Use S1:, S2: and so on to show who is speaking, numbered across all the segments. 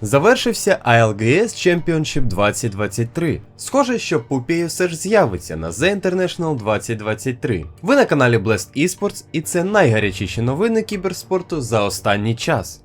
S1: Завершився ALGS Championship 2023. Схоже, що Пупій все ж з'явиться на The International 2023. Ви на каналі Blast Esports і це найгарячіші новини кіберспорту за останній час.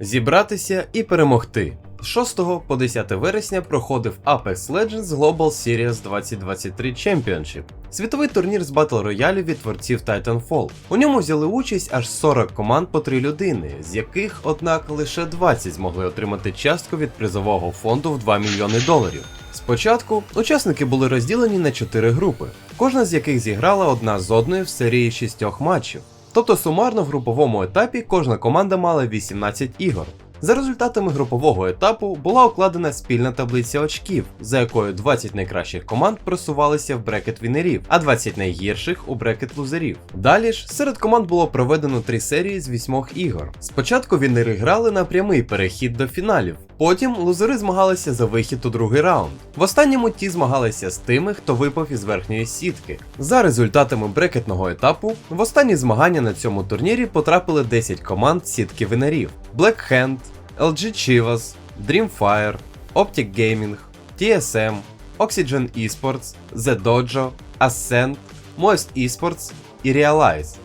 S1: Зібратися і перемогти. З 6 по 10 вересня проходив Apex Legends Global Series 2023 Championship. Світовий турнір з батл роялів від творців Titanfall. У ньому взяли участь аж 40 команд по 3 людини, з яких, однак, лише 20 змогли отримати частку від призового фонду в 2 мільйони доларів. Спочатку учасники були розділені на 4 групи, кожна з яких зіграла одна з одною в серії 6 матчів. Тобто сумарно в груповому етапі кожна команда мала 18 ігор. За результатами групового етапу була укладена спільна таблиця очків, за якою 20 найкращих команд просувалися в брекет вінерів, а 20 найгірших у брекет лузерів. Далі ж серед команд було проведено три серії з 8 ігор. Спочатку вінери грали на прямий перехід до фіналів, потім лузери змагалися за вихід у другий раунд. В останньому ті змагалися з тими, хто випав із верхньої сітки. За результатами брекетного етапу, в останні змагання на цьому турнірі потрапили 10 команд сітки винарів: Black Hand, LG Chivas, Dreamfire, Optic Gaming, TSM, Oxygen Esports, The Dojo, Ascent, Moist Esports і Realize.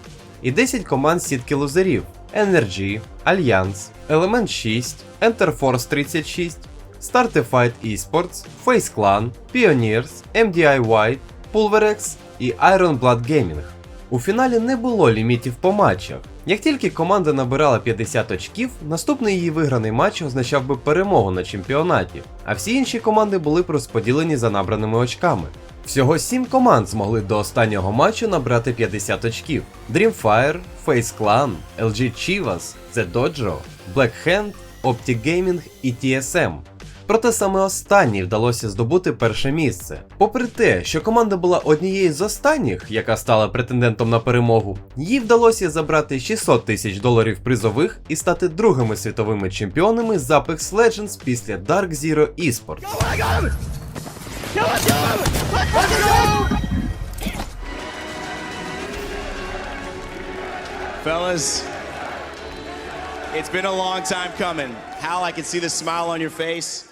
S1: І 10 команд сітки лузерів: NRG, Alliance, Element 6, Enterforce 36, Startified Esports, Face Clan, Pioneers, MDI White, Pulverex і Iron Blood Gaming. У фіналі не було лімітів по матчах. Як тільки команда набирала 50 очків, наступний її виграний матч означав би перемогу на чемпіонаті, а всі інші команди були б розподілені за набраними очками. Всього 7 команд змогли до останнього матчу набрати 50 очків: Dreamfire, Face Clan, LG Chivas, The Dojo, Black Hand, Optic Gaming і TSM. Проте саме останній вдалося здобути перше місце. Попри те, що команда була однією з останніх, яка стала претендентом на перемогу, їй вдалося забрати 600 тисяч доларів призових і стати другими світовими чемпіонами з Apex Legends після Dark Zero Esports.
S2: Fellas, it's been a long time coming. Hal, I can see the smile on your face.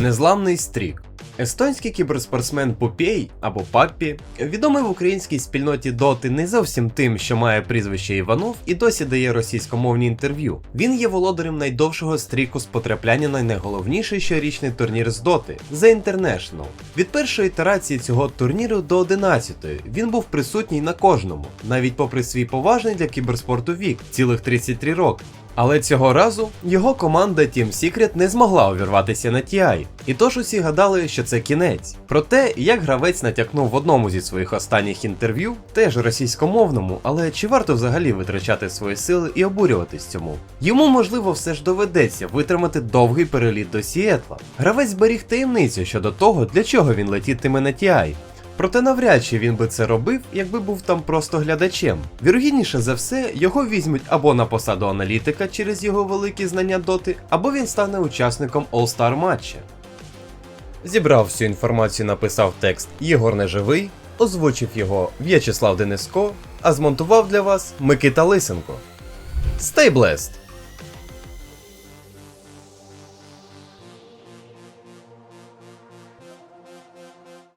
S1: Незламний стрік. Естонський кіберспортсмен Пупєй або Паппі, відомий в українській спільноті доти не зовсім тим, що має прізвище Іванов і досі дає російськомовні інтерв'ю. Він є володарем найдовшого стріку з потрапляння на найголовніший щорічний турнір з доти The International. Від першої ітерації цього турніру до 11-ї він був присутній на кожному, навіть попри свій поважний для кіберспорту вік цілих 33 роки. Але цього разу його команда Team Secret не змогла увірватися на TI, і тож усі гадали, що це кінець. Проте, як гравець натякнув в одному зі своїх останніх інтерв'ю, теж російськомовному, але чи варто взагалі витрачати свої сили і обурюватись цьому? Йому можливо все ж доведеться витримати довгий переліт до Сіетла. Гравець зберіг таємницю щодо того, для чого він летітиме на TI. Проте навряд чи він би це робив, якби був там просто глядачем. Вірогідніше за все, його візьмуть або на посаду аналітика через його великі знання доти, або він стане учасником All-Star матча. Зібрав всю інформацію, написав текст Єгор Неживий, озвучив його В'ячеслав Дениско, а змонтував для вас Микита Лисенко. Stay blessed!